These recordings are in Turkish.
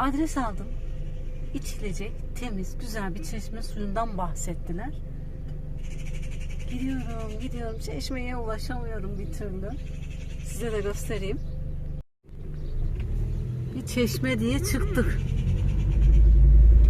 Adres aldım. İçilecek, temiz, güzel bir çeşme suyundan bahsettiler. Gidiyorum, gidiyorum. Çeşmeye ulaşamıyorum bir türlü. Size de göstereyim. Bir çeşme diye çıktık.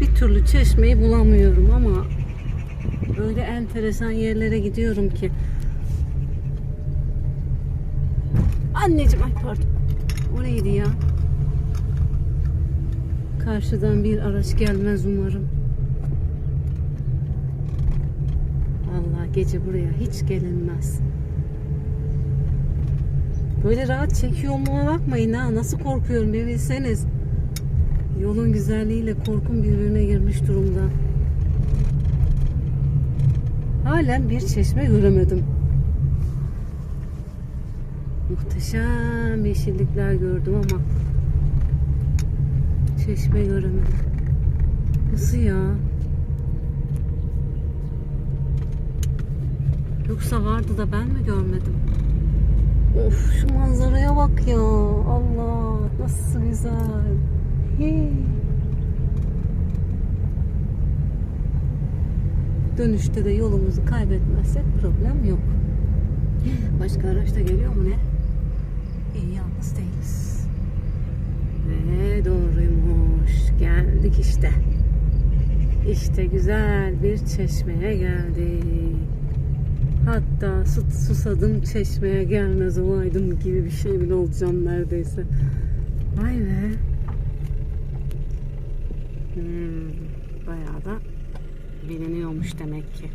Bir türlü çeşmeyi bulamıyorum ama öyle enteresan yerlere gidiyorum ki. Anneciğim ay pardon. O neydi ya? Karşıdan bir araç gelmez umarım. Allah gece buraya hiç gelinmez. Böyle rahat çekiyor olmama bakmayın ha. Nasıl korkuyorum bir bilseniz. Yolun güzelliğiyle korkum birbirine girmiş durumda. Halen bir çeşme göremedim. Muhteşem yeşillikler gördüm ama çeşme göremedim. Nasıl ya? Yoksa vardı da ben mi görmedim? Of şu manzaraya bak ya. Allah nasıl güzel. Dönüşte de yolumuzu kaybetmezsek problem yok. Başka araç da geliyor mu ne? İyi yalnız değiliz. Ve doğruymuş. Geldik işte. İşte güzel bir çeşmeye geldik. Hatta su, susadım çeşmeye gelmez olaydım gibi bir şey bile olacağım neredeyse. Vay be. Hmm, bayağı da biliniyormuş demek ki.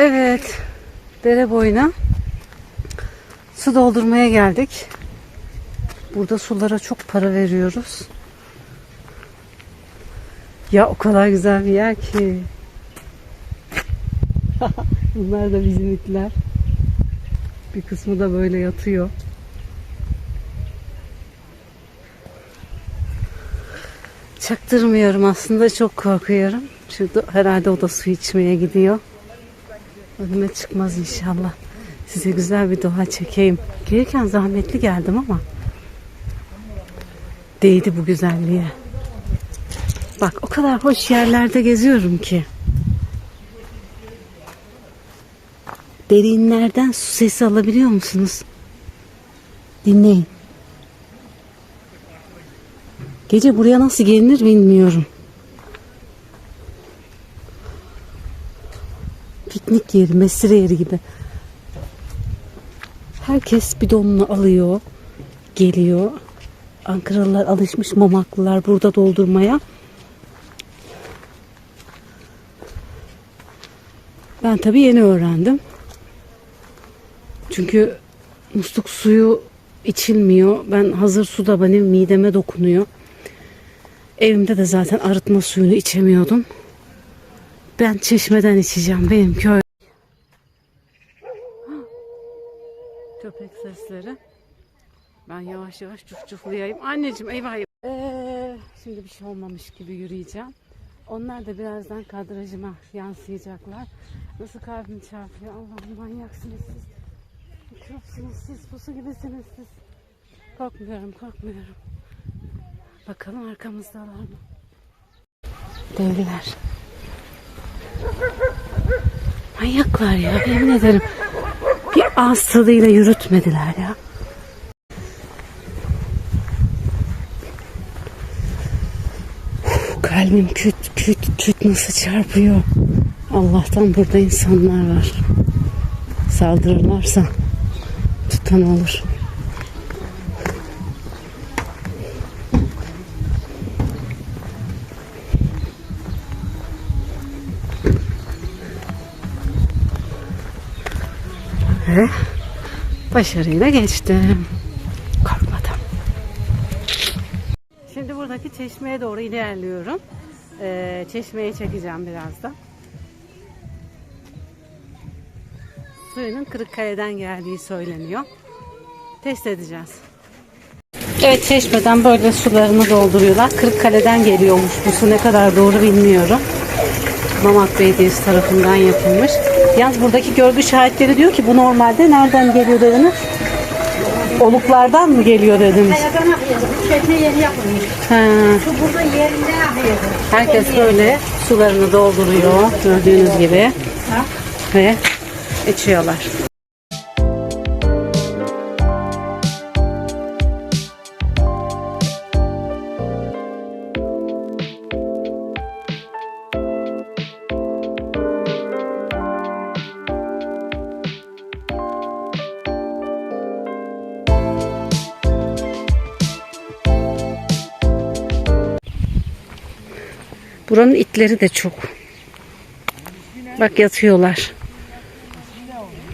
Evet, dere boyuna su doldurmaya geldik. Burada sulara çok para veriyoruz. Ya o kadar güzel bir yer ki. Bunlar da bizim itler. Bir kısmı da böyle yatıyor. Çaktırmıyorum aslında çok korkuyorum. Şurada herhalde o da su içmeye gidiyor. Önüme çıkmaz inşallah. Size güzel bir doğa çekeyim. Gelirken zahmetli geldim ama değdi bu güzelliğe. Bak o kadar hoş yerlerde geziyorum ki. Derinlerden su sesi alabiliyor musunuz? Dinleyin. Gece buraya nasıl gelinir bilmiyorum. Piknik yeri, mesire yeri gibi. Herkes bidonunu alıyor, geliyor. Ankaralılar alışmış mamaklılar burada doldurmaya. Ben tabii yeni öğrendim. Çünkü musluk suyu içilmiyor. Ben hazır su da benim mideme dokunuyor. Evimde de zaten arıtma suyunu içemiyordum. Ben çeşmeden içeceğim benim köy. Köpek sesleri. Ben yavaş yavaş cufcuflayayım. Anneciğim eyvah eyvah. Ee, şimdi bir şey olmamış gibi yürüyeceğim. Onlar da birazdan kadrajıma yansıyacaklar. Nasıl kalbim çarpıyor. Allah'ım manyaksınız siz. Mikropsunuz siz. Pusu gibisiniz siz. Korkmuyorum korkmuyorum. Bakalım arkamızdalar mı? Deliler. Manyaklar ya yemin ederim. Bir ağız tadıyla yürütmediler ya. Kalbim küt küt küt nasıl çarpıyor. Allah'tan burada insanlar var. Saldırırlarsa tutan olur. Ve başarıyla geçtim. Korkmadan. Şimdi buradaki çeşmeye doğru ilerliyorum. Ee, çeşmeyi çekeceğim birazdan. Suyunun Kırıkkale'den geldiği söyleniyor. Test edeceğiz. Evet çeşmeden böyle sularını dolduruyorlar. Kırıkkale'den geliyormuş. Bu su ne kadar doğru bilmiyorum. Mamak Belediyesi tarafından yapılmış. Yalnız buradaki görgü şahitleri diyor ki bu normalde nereden geliyor dediniz? Oluklardan mı geliyor dediniz? Kayadan akıyordu. Çeşme yeni yapılmış. Ha, Su burada yerinden akıyordu. herkes böyle sularını dolduruyor gördüğünüz gibi ve içiyorlar. Buranın itleri de çok. Bak yatıyorlar.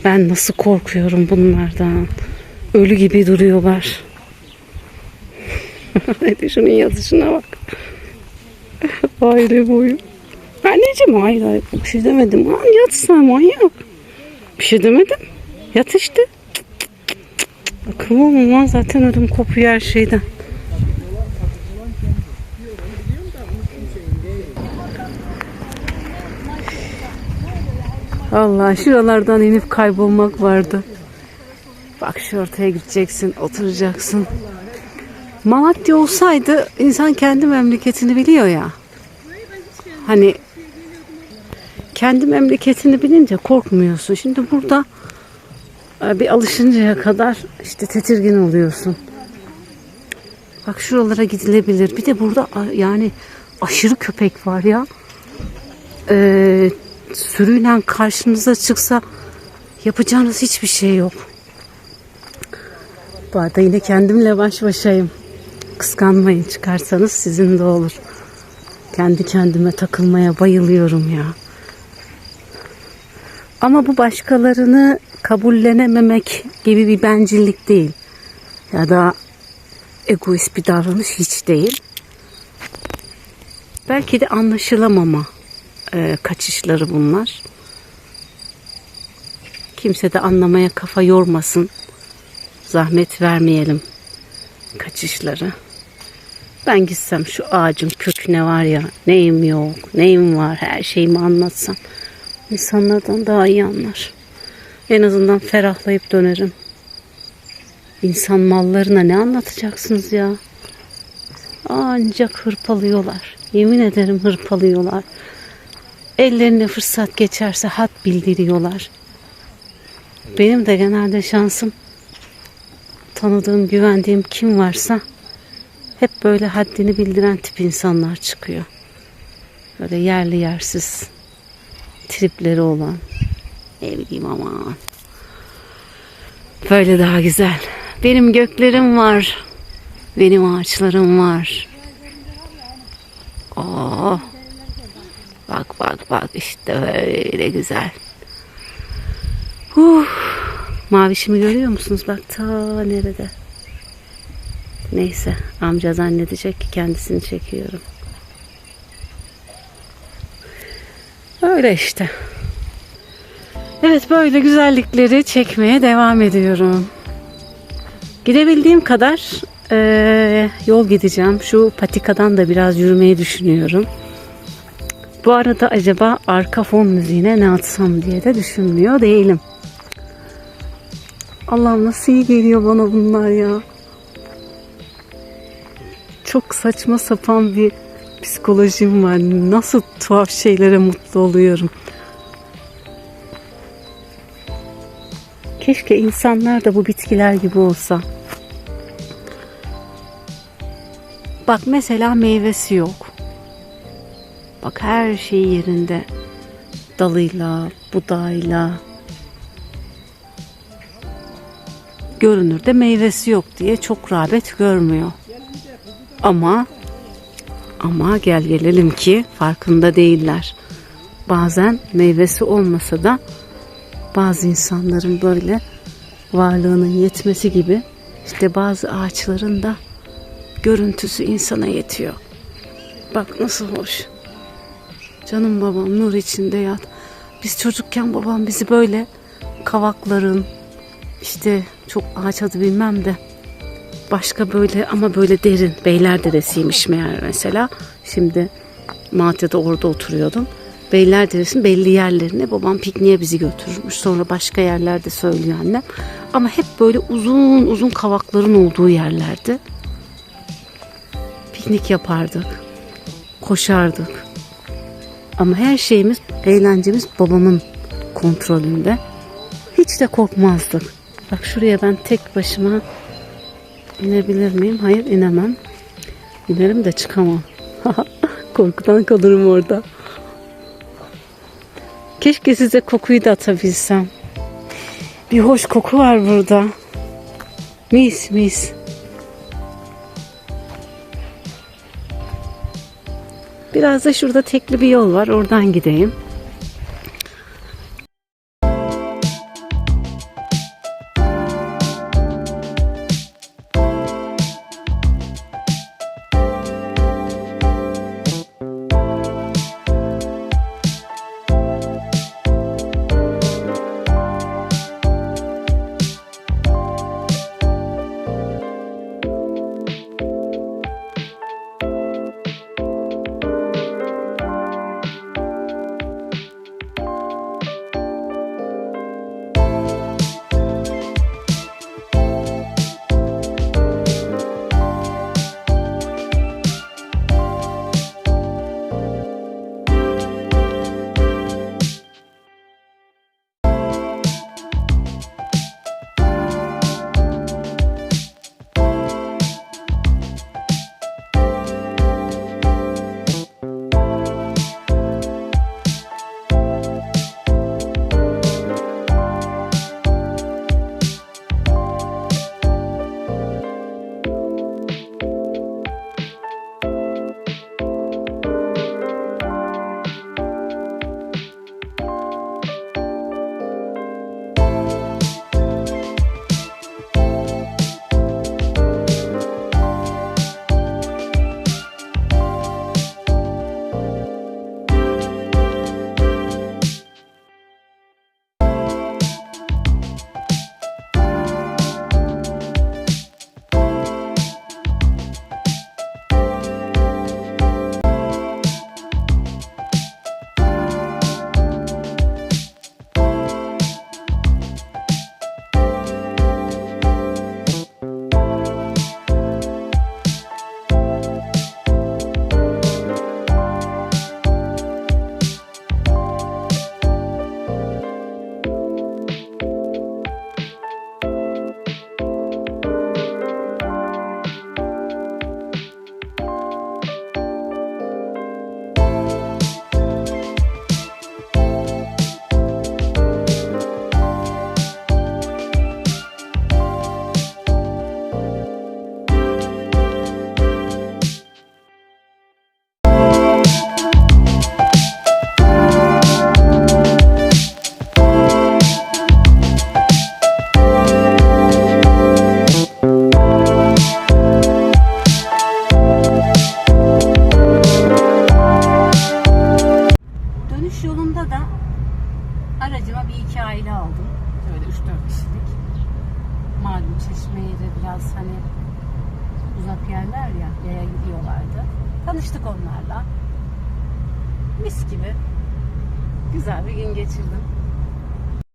Ben nasıl korkuyorum bunlardan. Ölü gibi duruyorlar. Hadi şunun yatışına bak. Ayrı boyu. Anneciğim hayır hayır bir şey demedim. Lan yat sen manyak. Bir şey demedim. Yat işte. Akıllı lan zaten ödüm kopuyor her şeyden. Allah şuralardan inip kaybolmak vardı. Bak şu ortaya gideceksin, oturacaksın. Malatya olsaydı insan kendi memleketini biliyor ya. Hani kendi memleketini bilince korkmuyorsun. Şimdi burada e, bir alışıncaya kadar işte tedirgin oluyorsun. Bak şuralara gidilebilir. Bir de burada yani aşırı köpek var ya. Ee, sürüyle karşınıza çıksa yapacağınız hiçbir şey yok. Bu arada yine kendimle baş başayım. Kıskanmayın çıkarsanız sizin de olur. Kendi kendime takılmaya bayılıyorum ya. Ama bu başkalarını kabullenememek gibi bir bencillik değil. Ya da egoist bir davranış hiç değil. Belki de anlaşılamama e, kaçışları bunlar. Kimse de anlamaya kafa yormasın. Zahmet vermeyelim kaçışları. Ben gitsem şu ağacın köküne var ya neyim yok, neyim var her şeyimi anlatsam insanlardan daha iyi anlar. En azından ferahlayıp dönerim. İnsan mallarına ne anlatacaksınız ya? Ancak hırpalıyorlar. Yemin ederim hırpalıyorlar. Ellerine fırsat geçerse hat bildiriyorlar. Benim de genelde şansım tanıdığım, güvendiğim kim varsa hep böyle haddini bildiren tip insanlar çıkıyor. Böyle yerli yersiz tripleri olan. Ne bileyim aman. Böyle daha güzel. Benim göklerim var. Benim ağaçlarım var. Bak işte böyle güzel. Huh. Mavişimi görüyor musunuz? Bak ta nerede? Neyse amca zannedecek ki kendisini çekiyorum. Öyle işte. Evet böyle güzellikleri çekmeye devam ediyorum. Gidebildiğim kadar eee, yol gideceğim. Şu patikadan da biraz yürümeyi düşünüyorum. Bu arada acaba arka fon müziğine ne atsam diye de düşünmüyor değilim. Allah'ım nasıl iyi geliyor bana bunlar ya. Çok saçma sapan bir psikolojim var. Nasıl tuhaf şeylere mutlu oluyorum. Keşke insanlar da bu bitkiler gibi olsa. Bak mesela meyvesi yok. Bak her şey yerinde. Dalıyla, budağıyla. Görünürde meyvesi yok diye çok rağbet görmüyor. Ama ama gel gelelim ki farkında değiller. Bazen meyvesi olmasa da bazı insanların böyle varlığının yetmesi gibi işte bazı ağaçların da görüntüsü insana yetiyor. Bak nasıl hoş. Canım babam nur içinde yat. Biz çocukken babam bizi böyle kavakların işte çok ağaç adı bilmem de başka böyle ama böyle derin Beylerdere'siymiş meğer mesela. Şimdi Malatya'da orada oturuyordum. Beylerdere'sin belli yerlerine babam pikniğe bizi götürmüş. Sonra başka yerlerde söylüyor annem. Ama hep böyle uzun uzun kavakların olduğu yerlerdi. Piknik yapardık. Koşardık. Ama her şeyimiz, eğlencemiz babamın kontrolünde. Hiç de korkmazdık. Bak şuraya ben tek başıma inebilir miyim? Hayır inemem. İnerim de çıkamam. Korkudan kalırım orada. Keşke size kokuyu da atabilsem. Bir hoş koku var burada. Mis mis. Biraz da şurada tekli bir yol var. Oradan gideyim.